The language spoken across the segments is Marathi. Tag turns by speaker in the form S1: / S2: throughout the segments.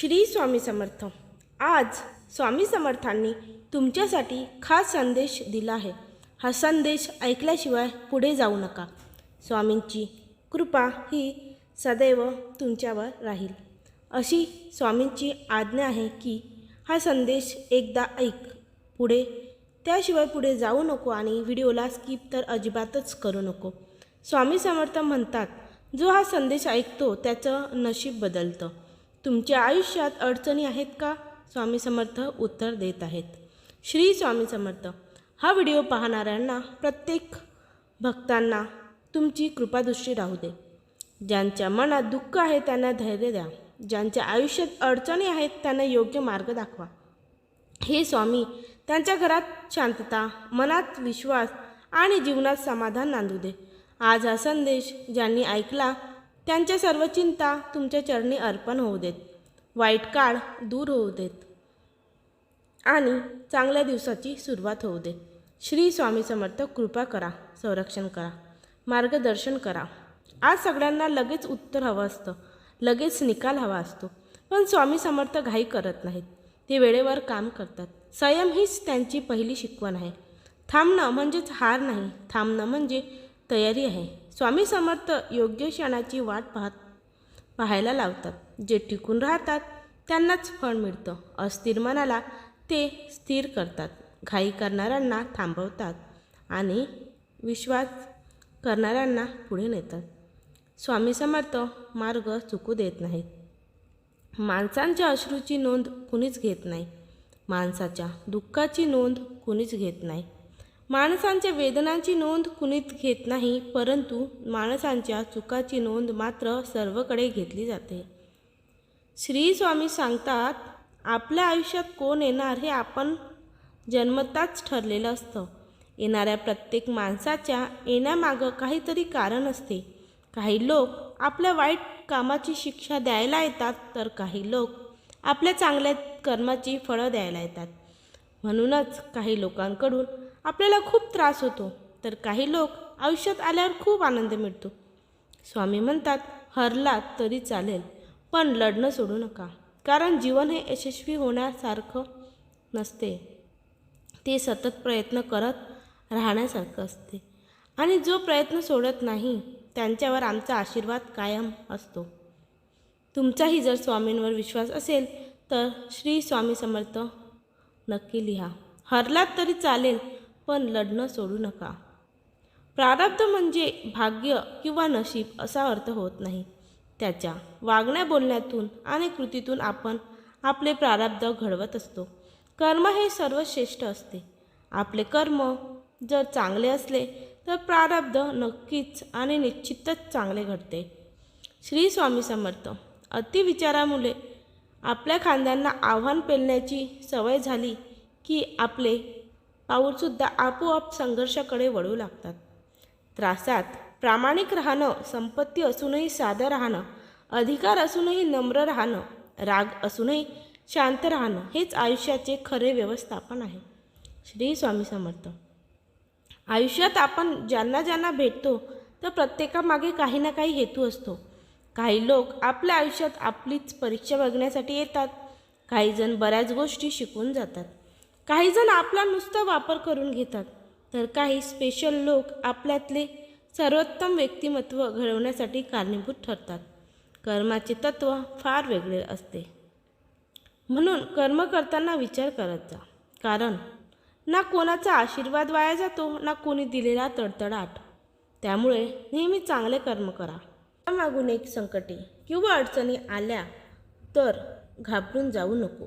S1: श्री स्वामी समर्थ. आज स्वामी समर्थांनी तुमच्यासाठी खास संदेश दिला आहे. हा संदेश ऐकल्याशिवाय पुढे जाऊ नका. स्वामींची कृपा ही सदैव तुमच्यावर राहील. अशी स्वामींची आज्ञा आहे की हा संदेश एकदा ऐक पुढे त्याशिवाय पुढे जाऊ नको आणि व्हिडिओला स्किप तर अजिबातच करू नको. स्वामी समर्थ म्हणतात जो हा संदेश ऐकतो त्याचं नशीब बदलतं. तुमच्या आयुष्यात अडचणी आहेत का? स्वामी समर्थ उत्तर देत आहेत. श्री स्वामी समर्थ हा व्हिडिओ पाहणाऱ्यांना प्रत्येक भक्तांना तुमची कृपादृष्टी राहू दे. ज्यांच्या मनात दुःख आहे त्यांना धैर्य द्या. ज्यांच्या आयुष्यात अडचणी आहेत त्यांना योग्य मार्ग दाखवा. हे स्वामी त्यांच्या घरात शांतता मनात विश्वास आणि जीवनात समाधान नांदू दे. आज हा संदेश ज्यांनी ऐकला त्यांच्या सर्व चिंता तुमच्या चरणी अर्पण होऊ देत. वाईट काळ दूर होऊ देत आणि चांगल्या दिवसाची सुरुवात होऊ दे श्री स्वामी समर्थ कृपा करा संरक्षण करा मार्गदर्शन करा. आज सगळ्यांना लगेच उत्तर हवं असतं लगेच निकाल हवा असतो. पण स्वामी समर्थ घाई करत नाहीत. ते वेळेवर काम करतात. संयम हीच त्यांची पहिली शिकवण आहे. थांबणं म्हणजेच हार नाही थांबणं म्हणजे तयारी आहे. स्वामी समर्थ योग्य क्षणाची वाट पाहत पाहायला लावतात. जे टिकून राहतात त्यांनाच फळ मिळतं. अस्थिर मनाला ते स्थिर करतात. घाई करणाऱ्यांना थांबवतात आणि विश्वास करणाऱ्यांना पुढे नेतात. स्वामी समर्थ मार्ग चुकू देत नाहीत. माणसांच्या अश्रूची नोंद कुणीच घेत नाही. माणसाच्या दुःखाची नोंद कुणीच घेत नाही. माणसांच्या वेदनांची नोंद कुणीच घेत नाही परंतु माणसांच्या चुकाची नोंद मात्र सर्वकडे घेतली जाते. श्री स्वामी सांगतात आपल्या आयुष्यात कोण येणार हे आपण जन्मताच ठरलेलं असतं. येणाऱ्या प्रत्येक माणसाच्या येण्यामागं काहीतरी कारण असते. काही लोक आपल्या वाईट कामाची शिक्षा द्यायला येतात तर काही लोक आपल्या चांगल्या कर्माची फळं द्यायला येतात. म्हणूनच काही लोकांकडून आपल्याला खूप त्रास होतो तर काही लोक आयुष्यात आल्यावर खूप आनंद मिळतो. स्वामी म्हणतात हरलात तरी चालेल. पण लढणं सोडू नका. कारण जीवन हे यशस्वी होण्यासारखं नसते. ते सतत प्रयत्न करत राहण्यासारखं असते. आणि जो प्रयत्न सोडत नाही त्यांच्यावर आमचा आशीर्वाद कायम असतो. तुमचाही जर स्वामींवर विश्वास असेल तर श्री स्वामी समर्थ नक्की लिहा. हरलात तरी चालेल पण लढणं सोडू नका. प्रारब्ध म्हणजे भाग्य किंवा नशीब असा अर्थ होत नाही. त्याच्या वागण्या बोलण्यातून आणि कृतीतून आपण आपले प्रारब्ध घडवत असतो. कर्म हे सर्वश्रेष्ठ असते. आपले कर्म जर चांगले असले तर प्रारब्ध नक्कीच आणि निश्चितच चांगले घडते. श्री स्वामी समर्थ अतिविचारामुळे आपल्या खांद्यांना आव्हान पेलण्याची सवय झाली की आपले पाऊलसुद्धा आपोआप संघर्षाकडे वळू लागतात. त्रासात प्रामाणिक राहणं संपत्ती असूनही साधं राहणं अधिकार असूनही नम्र राहणं राग असूनही शांत राहणं हेच आयुष्याचे खरे व्यवस्थापन आहे. श्री स्वामी समर्थ. आयुष्यात आपण ज्यांना ज्यांना भेटतो तर प्रत्येकामागे काही ना काही हेतू असतो. काही लोक आपल्या आयुष्यात आपलीच परीक्षा बघण्यासाठी येतात. काही जण बऱ्याच गोष्टी शिकून जातात. काही जण आपला नुसता वापर करून घेतात. तर काही स्पेशल लोक आपल्यातले सर्वोत्तम व्यक्तिमत्व घडवण्यासाठी कारणीभूत ठरतात. कर्माचे तत्त्व फार वेगळे असते. म्हणून कर्म करताना विचार करत जा कारण ना कोणाचा आशीर्वाद वाया जातो ना कोणी दिलेला तडतडाट. त्यामुळे नेहमी चांगले कर्म करा. मागून एक संकटे किंवा अडचणी आल्या तर घाबरून जाऊ नको.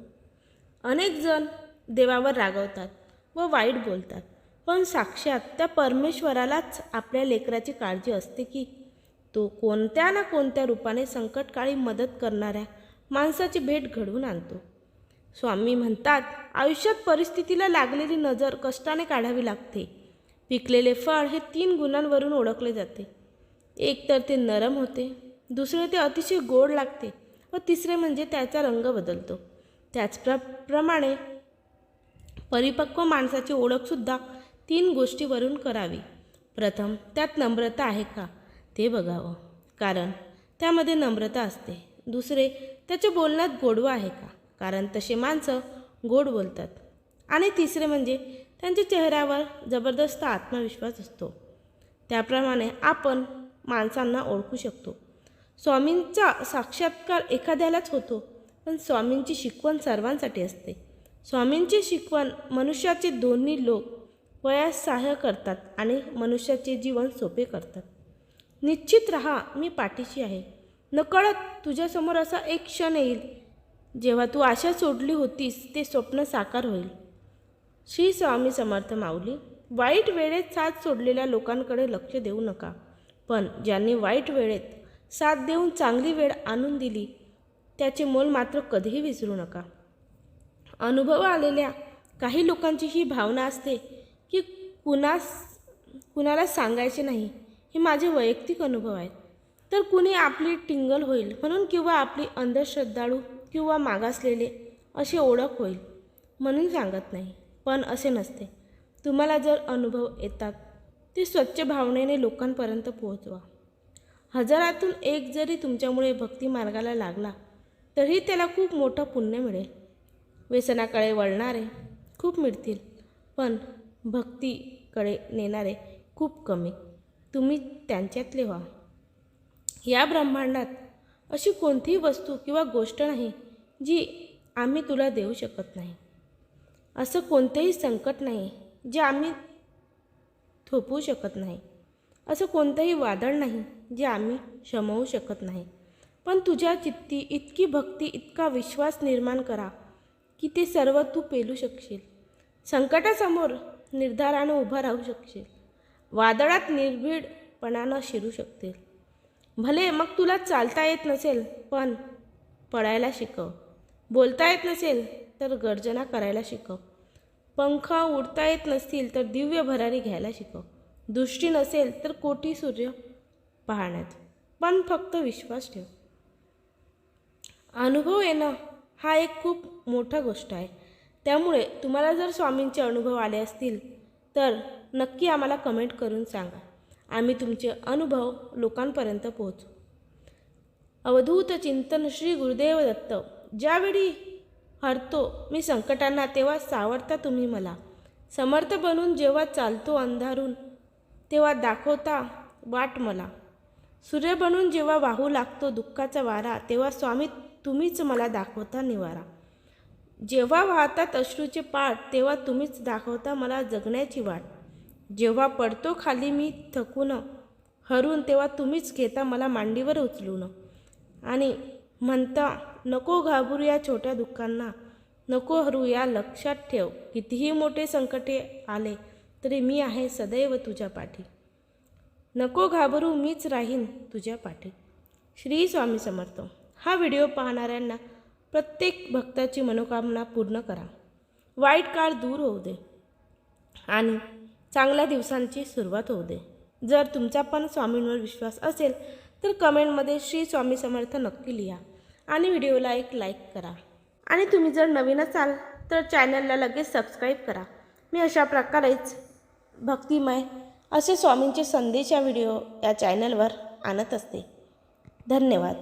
S1: अनेक जण देवावर रागवतात व वाईट बोलतात. पण साक्षात त्या परमेश्वरालाच आपल्या लेकराची काळजी असते की तो कोणत्या ना कोणत्या रूपाने संकटकाळी मदत करणाऱ्या माणसाची भेट घडवून आणतो. स्वामी म्हणतात आयुष्यात परिस्थितीला लागलेली नजर कष्टाने काढावी लागते. पिकलेले फळ हे तीन गुणांवरून ओळखले जाते. एक तर ते नरम होते दुसरे ते अतिशय गोड लागते व तिसरे म्हणजे त्याचा रंग बदलतो. त्याचप्रमाणे परिपक्व माणसाची ओळखसुद्धा तीन गोष्टीवरून करावी. प्रथम त्यात नम्रता आहे का? ते बघावं. कारण त्यामध्ये नम्रता असते. दुसरे त्याच्या बोलण्यात गोडवा आहे का? कारण तसे माणसं गोड बोलतात. आणि तिसरे म्हणजे त्यांच्या चेहऱ्यावर जबरदस्त आत्मविश्वास असतो. त्याप्रमाणे आपण माणसांना ओळखू शकतो. स्वामींचा साक्षात्कार एखाद्यालाच होतो पण स्वामींची शिकवण सर्वांसाठी असते. स्वामींची शिकवण मनुष्याचे दोन्ही लोक वयास सहाय्य करतात आणि मनुष्याचे जीवन सोपे करतात. निश्चित रहा मी पाठीशी आहे. नकळत तुझ्यासमोर असा एक क्षण येईल जेव्हा तू आशा सोडली होतीस ते स्वप्न साकार होईल. श्री स्वामी समर्थ माऊली वाईट वेळेत साथ सोडलेल्या लोकांकडे लक्ष देऊ नका. पण ज्यांनी वाईट वेळेत साथ देऊन चांगली वेळ आणून दिली त्याचे मोल मात्र कधीही विसरू नका. अनुभव आलेल्या काही लोकांची ही भावना असते की कुणास कुणाला सांगायचे नाही. हे माझे वैयक्तिक अनुभव आहेत. तर कुणी आपली टिंगल होईल म्हणून किंवा आपली अंधश्रद्धाळू किंवा मागासलेले अशी ओळख होईल म्हणून सांगत नाही. पण असे नसते. तुम्हाला जर अनुभव येतात ते स्वच्छ भावनेने लोकांपर्यंत पोहोचवा. हजारातून एक जरी तुमच्यामुळे भक्ती मार्गाला लागला तरी त्याला खूप मोठं पुण्य मिळेल. व्यसनाकडे वळणारे खूप मिळतील. पण भक्तीकडे नेणारे खूप कमी. तुम्ही त्यांच्यातले व्हा. या ब्रह्मांडात अशी कोणतीही वस्तू किंवा गोष्ट नाही जी आम्ही तुला देऊ शकत नाही. असं कोणतंही संकट नाही जे आम्ही थोपवू शकत नाही. असं कोणतंही वादळ नाही जे आम्ही शमवू शकत नाही. पण तुझ्या चित्ती इतकी भक्ती इतका विश्वास निर्माण करा की ते सर्व तू पेलू शकशील. संकटासमोर निर्धारानं उभं राहू शकशील. वादळात निर्भीडपणानं शिरू शकतील. भले मग तुला चालता येत नसेल पण पडायला शिकव. बोलता येत नसेल तर गर्जना करायला शिकव. पंख उडता येत नसतील तर दिव्य भरारी घ्यायला शिकव. दृष्टी नसेल तर कोटी सूर्य पाहण्यात. पण फक्त विश्वास ठेव. अनुभव येणं हा एक खूप मोठा गोष्ट आहे. त्यामुळे तुम्हाला जर स्वामींचे अनुभव आले असतील तर नक्की आम्हाला कमेंट करून सांगा. आम्ही तुमचे अनुभव लोकांपर्यंत पोहोचू. अवधूत चिंतन श्री गुरुदेव दत्त. ज्यावेळी हरतो मी संकटांना तेव्हा सावरता तुम्ही मला. समर्थ बनून जेव्हा चालतो अंधारून तेव्हा दाखवता वाट मला. सूर्य बनून जेव्हा वाहू लागतो दुःखाचा वारा तेव्हा स्वामी तुम्हीच मला दाखवता निवारा. जेव्हा वाहतात अश्रूचे पाठ तेव्हा तुम्हीच दाखवता मला जगण्याची वाट. जेव्हा पडतो खाली मी थकून हरून तेव्हा तुम्हीच घेता मला मांडीवर उचलून. आणि म्हणता नको घाबरू या छोट्या दुःखांना नको हरू या लक्षात ठेव. कितीही मोठे संकटे आले तरी मी आहे सदैव तुझ्या पाठी. नको घाबरू मीच राहीन तुझ्या पाठी. श्री स्वामी समर्थ. हा व्हिडिओ पाहणाऱ्यांना प्रत्येक भक्ताची मनोकामना पूर्ण करा. वाईट काळ दूर होऊ दे आणि चांगल्या दिवसांची सुरुवात होऊ दे. जर तुमचा पण स्वामींवर विश्वास असेल तर कमेंटमध्ये श्री स्वामी समर्थ नक्की लिहा आणि व्हिडिओला एक लाईक करा. आणि तुम्ही जर नवीन असाल तर चॅनलला लगेच सबस्क्राईब करा. मी अशा प्रकारेच भक्तिमय असे स्वामींचे संदेश या व्हिडिओ या चॅनलवर आणत असते. धन्यवाद.